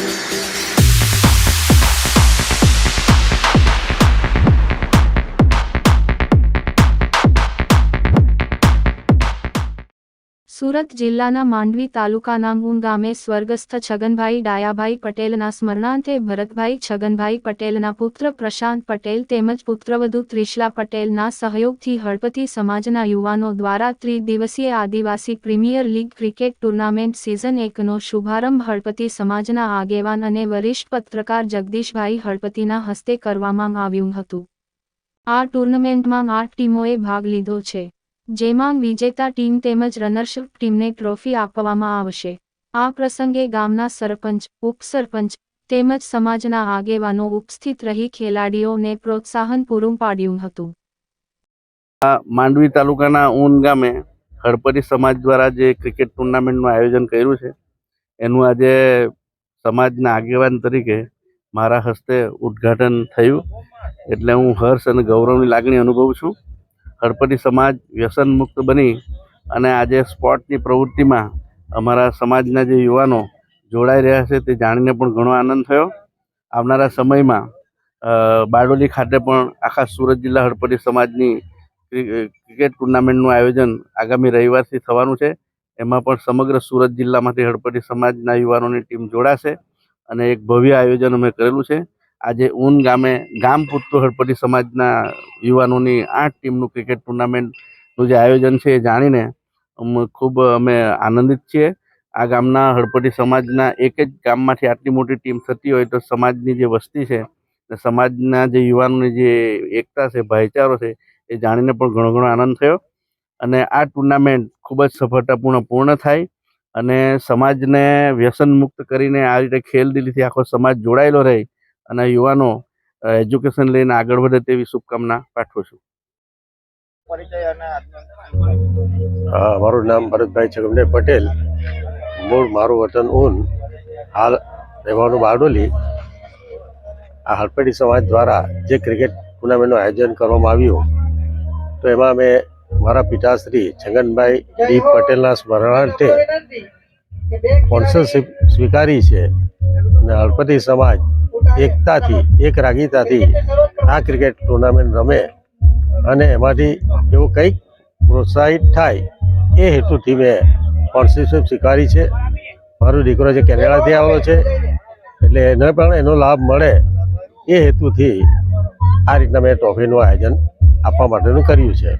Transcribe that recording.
thank you Surat જિલ્લાના માંડવી તાલુકાના ઊન ગામે સ્વર્ગસ્થ છગનભાઈ ડાયાભાઈ પટેલના સ્મરણાંતે ભરતભાઈ છગનભાઈ પટેલના પુત્ર પ્રશાંત પટેલ તેમજ પુત્રવધુ ત્રિશલા પટેલના સહયોગથી હળપતિ સમાજના યુવાનો દ્વારા ત્રિદિવસીય Adivasi premier league cricket tournament season એકનો શુભારંભ હળપતિ સમાજના આગેવાન અને વરિષ્ઠ પત્રકાર જગદીશભાઈ હળપતિના હસ્તે કરવામાં આવ્યું હતું. આ ટુર્નામેન્ટમાં આઠ ટીમોએ ભાગ લીધો છે. જેમાં વિજેતા ટીમ તેમજ રનર્સઅપ ટીમને ટ્રોફી આપવામાં આવશે. આ પ્રસંગે ગામના સરપંચ, ઉપસરપંચ તેમજ સમાજના આગેવાનો ઉપસ્થિત રહી ખેલાડીઓને પ્રોત્સાહન પૂરું પાડ્યું હતું. માંડવી તાલુકાના ઊન ગામે હળપતિ સમાજ દ્વારા જે ક્રિકેટ ટુર્નામેન્ટનું આયોજન કર્યું છે, એનું આજે સમાજના આગેવાન તરીકે મારા હસ્તે ઉદ્ઘાટન થયું. એટલે હું હર્ષ અને ગૌરવની લાગણી અનુભવું છું. હળપતિ સમાજ વ્યસન મુક્ત બની અને આજે સ્પોર્ટની પ્રવૃત્તિમાં અમારા સમાજના જે યુવાનો જોડાઈ રહ્યા છે તે જાણીને પણ ઘણો આનંદ થયો. આવનારા સમયમાં બારડોલી ખાતે પણ આખા સુરત જિલ્લા હળપતિ સમાજની ક્રિકેટ ટુર્નામેન્ટનું આયોજન આગામી રવિવારથી થવાનું છે. એમાં પણ સમગ્ર સુરત જિલ્લામાંથી હળપતિ સમાજના યુવાનોની ટીમ જોડાશે અને એક ભવ્ય આયોજન અમે કરેલું છે. આજે ઊન ગામે ગામ પૂરતું હળપતિ સમાજના યુવાનોની આઠ ટીમનું ક્રિકેટ ટુર્નામેન્ટનું જે આયોજન છે એ જાણીને ખૂબ અમે આનંદિત છીએ. આ ગામના હળપટી સમાજના એક જ ગામમાંથી આટલી મોટી ટીમ થતી હોય તો સમાજની જે વસ્તી છે ને સમાજના જે યુવાનોની જે એકતા છે, ભાઈચારો છે એ જાણીને પણ ઘણો ઘણો આનંદ થયો. અને આ ટુર્નામેન્ટ ખૂબ જ સફળતાપૂર્ણ પૂર્ણ થાય અને સમાજને વ્યસન મુક્ત કરીને આ રીતે ખેલદીલીથી આખો સમાજ જોડાયેલો રહે અને યુવાનો એજ્યુકેશન લઈને આગળ વધે તેવી શુભકામના પાઠવું છું. પરિચય અને આજનો હા મારું નામ ભરતભાઈ છગનભાઈ પટેલ. મૂળ મારું વતન ઊન હાલ રહેવાનું બારડોલી. આ હડપેટી સમાજ દ્વારા જે ક્રિકેટ ટુર્નામેન્ટનું આયોજન કરવામાં આવ્યું તો એમાં અમે મારા પિતાશ્રી છગનભાઈ ડી પટેલના સ્મરણાર્થે સ્પોન્સરશીપ સ્વીકારી છે. અને હળપતિ સમાજ એકતાથી એક રાગીતાથી આ ક્રિકેટ ટુર્નામેન્ટ રમે અને એમાંથી એવું કંઈક પ્રોત્સાહિત થાય એ હેતુથી મેં સ્પોન્સરશીપ સ્વીકારી છે. મારો દીકરો જે કેનેડાથી આવેલો છે, એટલે એને પણ એનો લાભ મળે એ હેતુથી આ રીતના મેં ટ્રોફીનું આયોજન આપવા માટેનું કર્યું છે.